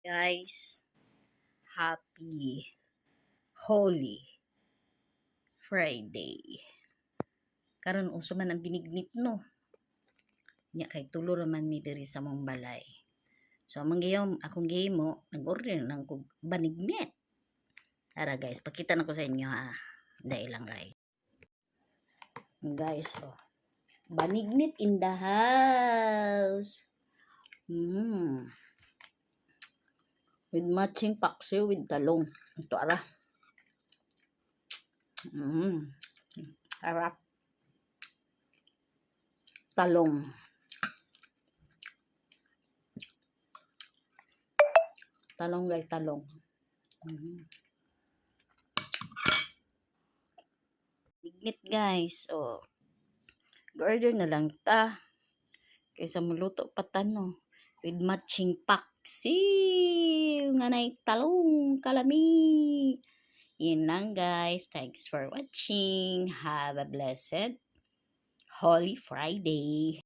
Guys, happy Holy Friday. Karon uso man ang binignit no. Nya kay tulo raman mi diri sa mong balay. So among gayom akong gaymo nag-order nang kog banignit. Tara guys, pakita na ko sa inyo ha. Dahil lang guys. Guys, oh. Banignit in the house. Mm. With matching paksiw with talong. Ito ara. Mm. Harap. Talong. Talong guys, talong. Mm. Ignit guys. Oh. Order na lang ta. Kaysa muluto pa tano. With matching paksiw. Nga na talong. Kalami. Yun lang guys. Thanks for watching. Have a blessed Holy Friday.